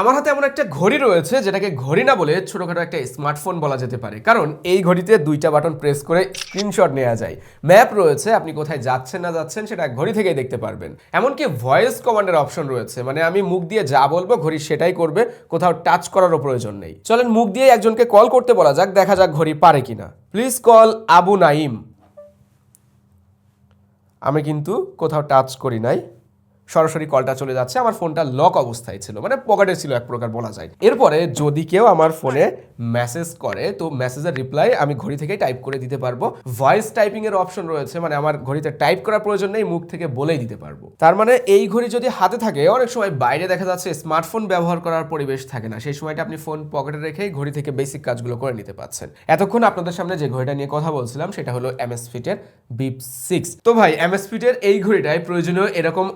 আমার হাতে এমন একটা ঘড়ি রয়েছে যেটাকে ঘড়ি না বলে ছোটখাটো একটা স্মার্টফোন বলা যেতে পারে। কারণ এই ঘড়িতে দুইটা বাটন প্রেস করে স্ক্রিনশট নেওয়া যায়। ম্যাপ রয়েছে, আপনি কোথায় যাচ্ছেন না যাচ্ছেন সেটা ঘড়ি থেকেই দেখতে পারবেন। এমনকি ভয়েস কমান্ডের অপশন রয়েছে মানে আমি মুখ দিয়ে যা বলব ঘড়ি সেটাই করবে, কোথাও টাচ করারও প্রয়োজন নেই। চলেন মুখ দিয়ে একজনকে কল করতে বলা যাক, দেখা যাক ঘড়ি পারে কিনা। প্লিজ কল আবু নাইম আমি কিন্তু কোথাও টাচ করি নাই। সরাসরি কলটা চলে যাচ্ছে, আমার ফোনটা লক অবস্থায় ছিল মানে পকেটে ছিল এক প্রকার বলা যায়। এরপরে যদি কেউ আমার ফোনে মেসেজ করে, তো মেসেজের রিপ্লাই আমি ঘড়ি থেকে টাইপ করে দিতে পারব। ভয়েস টাইপিং এর অপশন রয়েছে মানে আমার ঘড়িতে টাইপ করার প্রয়োজন নেই, মুখ থেকে বলেই দিতে পারব। তার মানে এই ঘড়ি যদি হাতে থাকে, অনেক সময় বাইরে দেখা যাচ্ছে স্মার্টফোন ব্যবহার করার পরিবেশ থাকে না, সেই সময়টা আপনি ফোন পকেটে রেখেই ঘড়ি থেকে বেসিক কাজগুলো করে নিতে পারছেন। এতক্ষণ আপনাদের সামনে যে ঘড়িটা নিয়ে কথা বলছিলাম, সেটা হলো এমএস ফিটের বিপ সিক্স তো ভাই এমএস ফিটের এই ঘড়িটায় প্রয়োজনীয় এরকম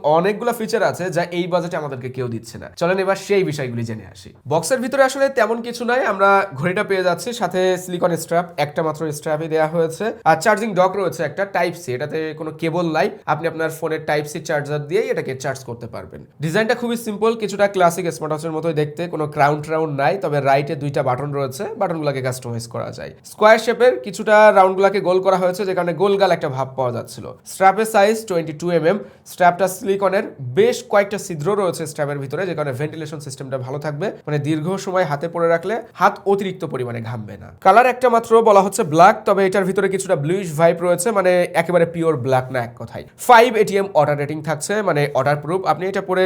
অনেকগুলো ফিচার আছে যা এই বাজেটে আমাদেরকে কেউ দিচ্ছে না। চলেন এবার সেই বিষয়গুলি জেনে আসি। বক্সের ভিতরে আসলে তেমন কিছু নাই, আমরা ঘড়িটা পেয়ে যাচ্ছি, সাথে সিলিকন স্ট্র্যাপ একটা মাত্র স্ট্র্যাপে দেওয়া হয়েছে। আর চার্জিং ডক রয়েছে একটা টাইপ সি এটাতে কোনো কেবল নাই, আপনি আপনার ফোনের টাইপ সি চার্জার দিয়েই এটাকে চার্জ করতে পারবেন। ডিজাইনটা খুবই সিম্পল কিছুটা ক্লাসিক স্মার্ট ওয়াচের মতোই দেখতে, কোনো ক্রাউন ট্রাউন নাই, তবে রাইটে দুইটা বাটন রয়েছে বাটনগুলোকে কাস্টমাইজ করা যায়। স্কোয়ার শেপের কিছুটা রাউন্ডগুলোকে গোল করা হয়েছে, যে কারণে গোলগাল একটা ভাব পাওয়া যাচ্ছিল। স্ট্র্যাপের size twenty two M M স্ট্র্যাপটা সিলিকনের বেশ কয়েকটা ছিদ্র রয়েছে স্ট্র্যাপের ভিতরে, যে কারণে ভেন্টিলেশন সিস্টেমটা ভালো থাকবে। মানে দীর্ঘ সময় হাতে পরে রাখলে হাত অতিরিক্ত পরিমাণে ঘামবে না। কালার একটা মাত্র বলা হচ্ছে ব্ল্যাক তবে এটার ভিতরে কিছুটা ব্লুইশ ভাইব রয়েছে মানে একেবারে পিওর ব্ল্যাক না এক কথায়। ফাইভ এটিএম অর্ডার রেটিং থাকছে মানে অর্ডার প্রুফ আপনি এটা পরে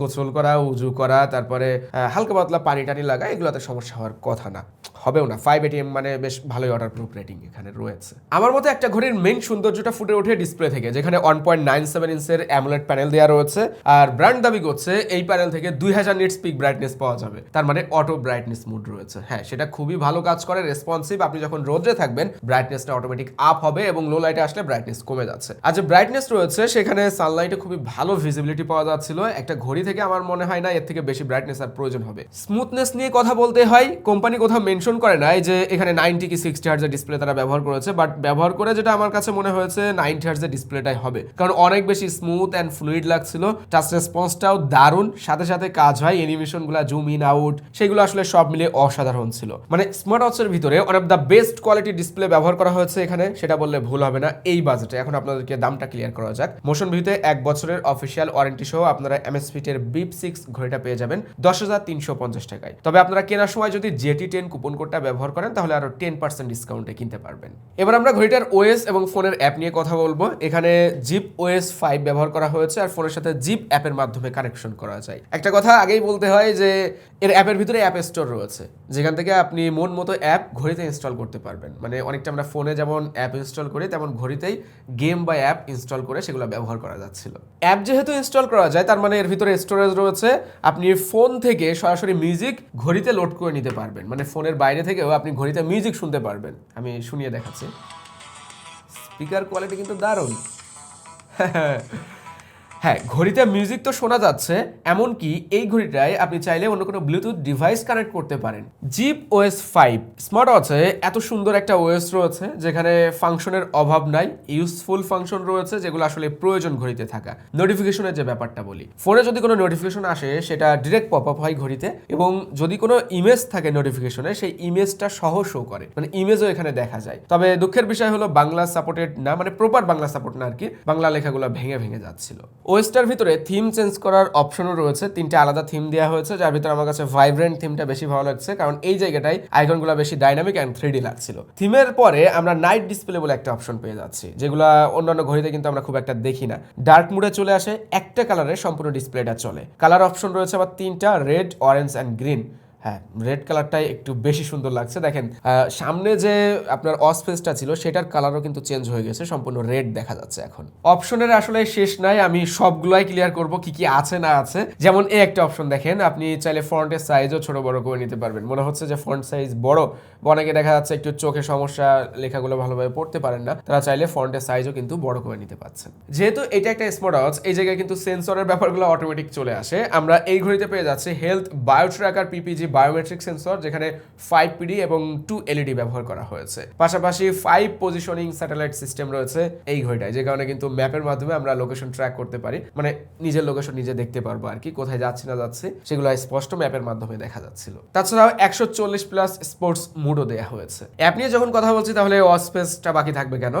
গোসল করা, উজু করা, তারপরে হালকা পাতলা পানি টানি লাগা, এগুলোতে সমস্যা হওয়ার কথা না। হবেও না। ফাইভ এটিএম মানে বেশ ভালোই অর্ডার প্রুফ রেটিং এখানে রয়েছে। আমার মতে একটা ঘড়ির মেইন সৌন্দর্যটা ফুটে ওঠে ডিসপ্লে থেকে, যেখানে ওয়ান পয়েন্ট নাইন সেভেন ইঞ্চের অ্যামুলেট প্যানেল দেওয়া রয়েছে। আর ব্র্যান্ড দাবি করছে, এই প্যানেল থেকে দুই হাজার নিটস পিক ব্রাইটনেস পাওয়া যাবে। তার মানে অটো ব্রাইটনেস মুড রয়েছে। হ্যাঁ সেটা খুবই ভালো কাজ করে রেসপন্সিভ আপনি যখন রোদে থাকবেন ব্রাইটনেসটা অটোমেটিক আপ হবে এবং লো লাইটে আসলে ব্রাইটনেস কমে যাচ্ছে। আর যে ব্রাইটনেস রয়েছে, সেখানে সানলাইটে খুবই ভালো ভিজিবিলিটি পাওয়া যাচ্ছিল। একটা ঘড়ি থেকে আমার মনে হয় না, এর থেকে বেশি ব্রাইটনেস আর প্রয়োজন হবে। স্মুথনেস নিয়ে কথা বলতে হয় কোম্পানি কোথাও মেনশন করে নাই যে এখানে নাইনটি কি সিক্সটি হার্জের ডিসপ্লে তারা ব্যবহার করেছে বাট ব্যবহার করে যেটা আমার কাছে মনে হয়েছে নাইনটি হার্জের ডিসপ্লেটাই হবে। কারণ অনেক বেশি স্মুথ অ্যান্ড ফ্লুইড লাগছিল টাচ রেসপন্সটাও দারুণ, সাথে সাথে কাজ হয় অ্যানিমেশনগুলো জুম ইন আউট সেগুলো আসলে সব মিলে অসাধারণ ছিল। মানে স্মার্ট ওয়াচের ভিতরে one of the best quality display ব্যবহার করা হয়েছে এখানে, সেটা বললে ভুল হবে না, এই বাজেটে এখন আপনাদেরকে দামটা ক্লিয়ার করা যাক। মোশন ভিউতে এক বছরের অফিসিয়াল ওয়ারেন্টি সহ আপনারা এমএস ফিটের বিপ সিক্স ঘড়িটা পেয়ে যাবেন দশ হাজার তিনশো পঞ্চাশ টাকায়। তবে আপনারা কেনার সময় যদি জেটি টেন কুপন কোডটা ব্যবহার করেন, তাহলে আরও টেন পার্সেন্ট ডিসকাউন্টে কিনতে পারবেন। এবার আমরা ঘড়িটার ওএস এবং ফোনের অ্যাপ নিয়ে কথা বলব। এখানে জিপ ওএস ফাইভ ব্যবহার করা হয়েছে আর ফোনের সাথে জিপ অ্যাপের মাধ্যমে কানেকশন করা যায়। একটা কথা আগেই বলতে হয় যে, এর অ্যাপের ভিতরে অ্যাপ স্টোর রয়েছে। যেখান থেকে আপনি মন মতো অ্যাপ ঘড়িতে ইনস্টল করতে পারবেন। মানে অনেকটা আমরা ফোনে যেমন অ্যাপ ইনস্টল করি, তেমন ঘড়িতেই গেম বা অ্যাপ ইনস্টল করে সেগুলো ব্যবহার করা যাচ্ছিল। অ্যাপ যেহেতু ইনস্টল করা যায়, তার মানে এর ভিতরে স্টোরেজ রয়েছে। আপনি ফোন থেকে সরাসরি মিউজিক ঘড়িতে লোড করে নিতে পারবেন। মানে ফোনের বাইরে থেকেও আপনি ঘড়িতে মিউজিক শুনতে পারবেন। আমি শুনিয়ে দেখাচ্ছি। স্পিকার কোয়ালিটি কিন্তু দারুণ। হ্যাঁ ঘড়িতে মিউজিক তো শোনা যাচ্ছে, এমনকি এই ঘড়িটায় আপনি চাইলে অন্য কোনো ব্লুটুথ ডিভাইস কানেক্ট করতে পারেন। জিপ ওএস ফাইভ স্মার্ট ওয়াচে এত সুন্দর একটা ওএস রয়েছে, যেখানে ফাংশনের অভাব নাই ইউজফুল ফাংশন রয়েছে, যেগুলো আসলে প্রয়োজন ঘড়িতে থাকা। নোটিফিকেশনের যে ব্যাপারটা বলি ফোনে যদি কোনো নোটিফিকেশন আসে, সেটা ডিরেক্ট পপ আপ হয় ঘড়িতে, এবং যদি কোনো ইমেজ থাকে নোটিফিকেশনে সেই ইমেজটা সহ শো করে। মানে ইমেজও এখানে দেখা যায়। তবে দুঃখের বিষয় হলো, বাংলা সাপোর্টেড না মানে প্রপার বাংলা সাপোর্ট না আর কি, বাংলা লেখাগুলো ভেঙে ভেঙে যাচ্ছিল। ওয়েস্টার ভিতরে থিম চেঞ্জ করার অপশনও রয়েছে। তিনটে আলাদা থিম দেওয়া হয়েছে, যার ভিতরে আমার কাছে ভাইব্রেন্ট থিমটা বেশি ভালো লাগছে, কারণ এই জায়গাটায় আইকনগুলো বেশি ডাইনামিক অ্যান্ড থ্রিডি লাগছিল। থিমের পরে আমরা নাইট ডিসপ্লে বলে একটা অপশন পেয়ে যাচ্ছি, যেগুলো অন্যান্য ঘড়িতে কিন্তু আমরা খুব একটা দেখি না। ডার্ক মুডে চলে আসে, একটা কালারে সম্পূর্ণ ডিসপ্লেটা চলে। কালার অপশন রয়েছে আবার তিনটা রেড অরেঞ্জ অ্যান্ড গ্রিন হ্যাঁ রেড কালারটাই একটু বেশি সুন্দর লাগছে। দেখেন সামনে যে আপনার অসফেসটা ছিল, সেটার কালারও কিন্তু চেঞ্জ হয়ে গেছে, সম্পূর্ণ রেড দেখা যাচ্ছে এখন। অপশনের আসলে শেষ নাই, আমি সবগুলাই ক্লিয়ার করব, কি কি আছে না আছে। যেমন এই একটা অপশন দেখেন, আপনি চাইলে ফন্টের সাইজও ছোট বড় করে নিতে পারবেন। মনে হচ্ছে যে ফন্ট সাইজ বড় অনেকে দেখা যাচ্ছে একটু চোখে সমস্যা, লেখাগুলো ভালোভাবে পড়তে পারেন না, তারা চাইলে ফন্টের সাইজও কিন্তু বড় করে নিতে পারছেন। যেহেতু এটা একটা স্মার্ট ওয়াচ এই জায়গায় কিন্তু সেন্সরের ব্যাপারগুলো অটোমেটিক চলে আসে। আমরা এই ঘড়িতে পেয়ে যাচ্ছি health bio tracker PPG biometric sensor যেখানে ফাইভ পিডি এবং টু এলইডি ব্যবহার করা হয়েছে। পাশাপাশি ফাইভ পজিশনিং স্যাটেলাইট সিস্টেম রয়েছে এই ঘড়িটায়, যে কারণে কিন্তু ম্যাপের মাধ্যমে আমরা লোকেশন ট্র্যাক করতে পারি। মানে নিজের লোকেশন নিজে দেখতে পারব আর কি, কোথায় যাচ্ছি না যাচ্ছি, সেগুলো স্পষ্ট ম্যাপের মাধ্যমে দেখা যাচ্ছিল। তাছাড়াও একশো চল্লিশ প্লাস স্পোর্টস মুডও দেওয়া হয়েছে। অ্যাপ নিয়ে যখন কথা বলছি, তাহলে অসপেসটা বাকি থাকবে কেন?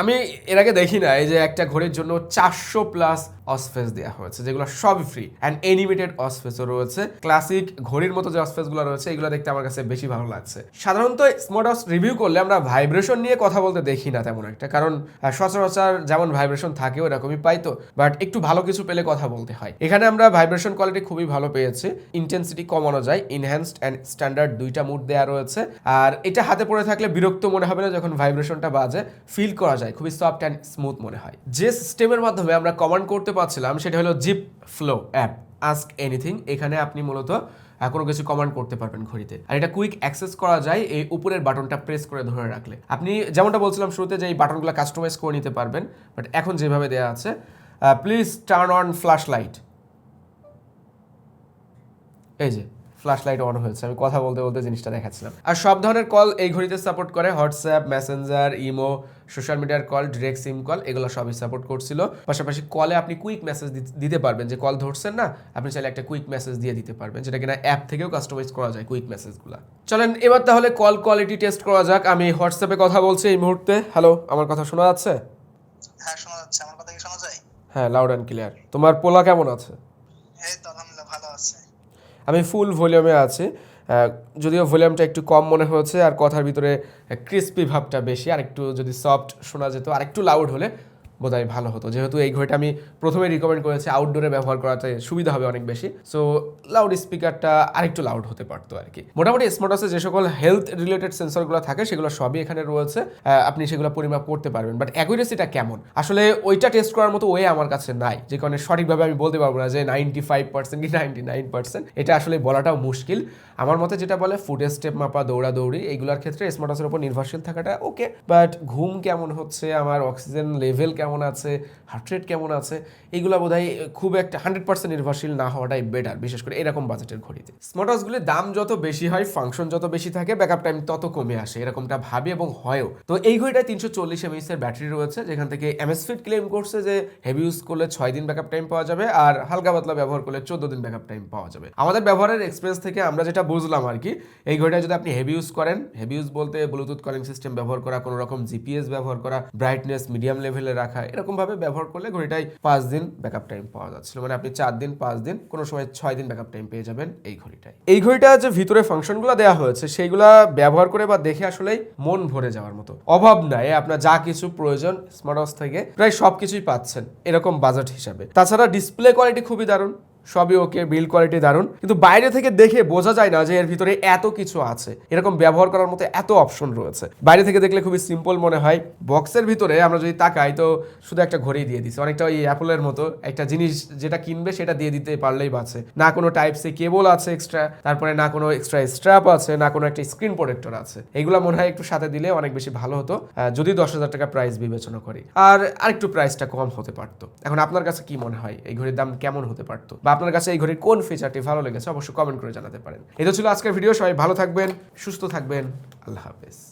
আমি এর আগে দেখি না, এই যে একটা ঘড়ির জন্য চারশো প্লাস অসফেস দেওয়া হয়েছে, যেগুলো সবই ফ্রি অ্যান্ড এনিমেটেড অসফেসও রয়েছে। ক্লাসিক ঘড়ির মতো যে অসফেসগুলো রয়েছে, এগুলো দেখতে আমার কাছে বেশি ভালো লাগছে। সাধারণত স্মার্ট ওয়াচ রিভিউ করলে আমরা ভাইব্রেশন নিয়ে কথা বলতে দেখি না তেমন একটা, কারণ সচরাচর যেমন ভাইব্রেশন থাকে ওরকমই পাই তো বাট একটু ভালো কিছু পেলে কথা বলতে হয়। এখানে আমরা ভাইব্রেশন কোয়ালিটি খুবই ভালো পেয়েছি ইন্টেন্সিটি কমানো যায় ইনহ্যান্সড অ্যান্ড স্ট্যান্ডার্ড দুইটা মুড দেওয়া রয়েছে, আর এটা হাতে পড়ে থাকলে বিরক্ত মনে হবে না যখন ভাইব্রেশনটা বাজে ফিল করা যায়, খুবই সফট অ্যান্ড স্মুথ মনে হয়। যে সিস্টেমের মাধ্যমে আমরা কমান্ড করতে পারছিলাম, সেটা হলো Zip flow app ask anything এখানে আপনি মূলত কোনো কিছু কমান্ড করতে পারবেন ঘড়িতে। আর এটা কুইক অ্যাক্সেস করা যায়, এই উপরের বাটনটা প্রেস করে ধরে রাখলে। আপনি যেমনটা বলছিলাম শুরুতে যে এই বাটনগুলো কাস্টমাইজ করে নিতে পারবেন বাট এখন যেভাবে দেওয়া আছে please turn on flash light এই যে ফ্ল্যাশ লাইট অন হয়েছে। আমি কথা বলতে বলতে জিনিসটা দেখাচ্ছিলাম। আর সব ধরনের কল এই ঘড়িতে সাপোর্ট করে। হোয়াটসঅ্যাপ মেসেঞ্জার ইমো সোশ্যাল মিডিয়ার কল ডিরেক্ট সিম কল এগুলো সবই সাপোর্ট করছিল। পাশাপাশি কলে আপনি কুইক মেসেজ দিতে পারবেন। যে কল ধরছেন না আপনি চাইলে একটা কুইক মেসেজ দিয়ে দিতে পারবেন। যেটা কিনা অ্যাপ থেকেও কাস্টমাইজ করা যায় কুইক মেসেজগুলো চলেন এবার তাহলে কল কোয়ালিটি টেস্ট করা যাক। আমি হোয়াটসঅ্যাপে কথা বলছি এই মুহূর্তে। হ্যালো আমার কথা শোনা যাচ্ছে? হ্যাঁ শোনা যাচ্ছে। আমার কথা কি শোনা যায়? হ্যাঁ লাউড অ্যান্ড ক্লিয়ার তোমার পোলা কেমন আছে? এই তো আমি ফুল ভলিউমে আছি। যদিও ভলিউমটা একটু কম মনে হয়েছে আর কথার ভিতরে ক্রিস্পি ভাবটা বেশি আর একটু যদি সফট শোনা যেত আর একটু লাউড হলে বোধহয় ভালো হতো। যেহেতু এই ঘড়িটা আমি প্রথমে রিকমেন্ড করেছি আউটডোরে ব্যবহার করাতে সুবিধা হবে অনেক বেশি। সো লাউড স্পিকারটা আরেকটু লাউড হতে পারতো আর কি। মোটামুটি স্মার্টাসে যে সকল হেলথ রিলেটেড সেন্সরগুলো থাকে, সেগুলো সবই এখানে রয়েছে। আপনি সেগুলো পরিমাপ করতে পারবেন। বাট অ্যাকুরেসিটা কেমন? আসলে ওইটা টেস্ট করার মতো ওয়ে আমার কাছে নাই। যে কারণে সঠিকভাবে আমি বলতে পারব না যে নাইনটি ফাইভ পার্সেন্ট কি নাইনটি নাইন পার্সেন্ট এটা আসলে বলাটাও মুশকিল। আমার মতে যেটা বলে ফুড স্টেপ মাপা, দৌড়াদৌড়ি, এইগুলোর ক্ষেত্রে স্মার্টাসের উপর নির্ভরশীল থাকাটা ওকে বাট ঘুম কেমন হচ্ছে, আমার অক্সিজেন লেভেল কেমন আছে? হার্ট রেট কেমন আছে? এইগুলো বোধহয় খুব একটা হান্ড্রেড পার্সেন্ট নির্ভরশীল না হওয়াটাই বেটার বিশেষ করে এরকম বাজেটের ঘড়িতে। স্মার্টওয়াচগুলির দাম যত বেশি হয় ফাংশন যত বেশি থাকে ব্যাকআপ টাইম তত কমে আসে, এরকমটা ভাবি এবং হয়ও। তো এই ঘড়িটায় তিনশো চল্লিশ এমএস এর ব্যাটারি রয়েছে, যেখান থেকে এমএস ফিট ক্লেম করছে যে হেভি ইউজ করলে ছয় দিন ব্যাকআপ টাইম পাওয়া যাবে আর হালকা পাতলা ব্যবহার করলে চোদ্দ দিন ব্যাকআপ টাইম পাওয়া যাবে। আমাদের ব্যবহারের এক্সপিরিয়েন্স থেকে আমরা যেটা বুঝলাম আর কি, এই ঘড়িটা যদি আপনি হেভি ইউজ করেন হেভি ইউজ বলতে ব্লুটুথ কলিং সিস্টেম ব্যবহার করা কোনো রকম জিপিএস ব্যবহার করা ব্রাইটনেস মিডিয়াম লেভেলে রাখা এরকম ভাবে ব্যবহার করলে ঘড়িটায় পাঁচ দিন ব্যাকআপ টাইম পাওয়া যাচ্ছিল মানে আপনি চার দিন, পাঁচ দিন, কোনো সময় ছয় দিন ব্যাকআপ টাইম পেয়ে যাবেন এই ঘড়িটায়। এই ঘড়িটা যে ভিতরে ফাংশনগুলো দেওয়া হয়েছে, সেইগুলা ব্যবহার করে বা দেখে আসলেই মন ভরে যাওয়ার মতো। অভাব নাই আপনার যা কিছু প্রয়োজন স্মার্ট থেকে প্রায় সব কিছুই পাচ্ছেন, এরকম বাজেট হিসাবে। তাছাড়া ডিসপ্লে কোয়ালিটি খুবই দারুণ। সবই ওকে বিল কোয়ালিটি দারুণ। কিন্তু বাইরে থেকে দেখে বোঝা যায় না যে এর ভিতরে এত কিছু আছে। এরকম ব্যবহার করার মতো এত অপশন রয়েছে। বাইরে থেকে দেখলে খুবই সিম্পল মনে হয়। বক্সের ভিতরে আমরা যদি তাকাই তো শুধু একটা ঘড়ি দিয়ে দিছে। অনেকটা ওই অ্যাপলের মতো একটা জিনিস যেটা কিনবে সেটা দিয়ে দিতে পারলেই বাঁচে। না কোনো টাইপ সি কেবল আছে এক্সট্রা তারপরে না কোনো এক্সট্রা স্ট্র্যাপ আছে, না কোনো একটা স্ক্রিন প্রোটেক্টর আছে। এগুলো মনে হয় একটু সাথে দিলে অনেক বেশি ভালো হতো। যদি দশ হাজার টাকা প্রাইস বিবেচনা করি। আর আরেকটু প্রাইসটা কম হতে পারতো। এখন আপনার কাছে কি মনে হয়? এই ঘড়ির দাম কেমন হতে পারতো? বা আপনার কাছে এই ঘড়ির কোন ফিচারটি ভালো লেগেছে, অবশ্যই কমেন্ট করে জানাতে পারেন। এটা ছিল আজকের ভিডিও সবাই ভালো থাকবেন, সুস্থ থাকবেন, আল্লাহ হাফেজ।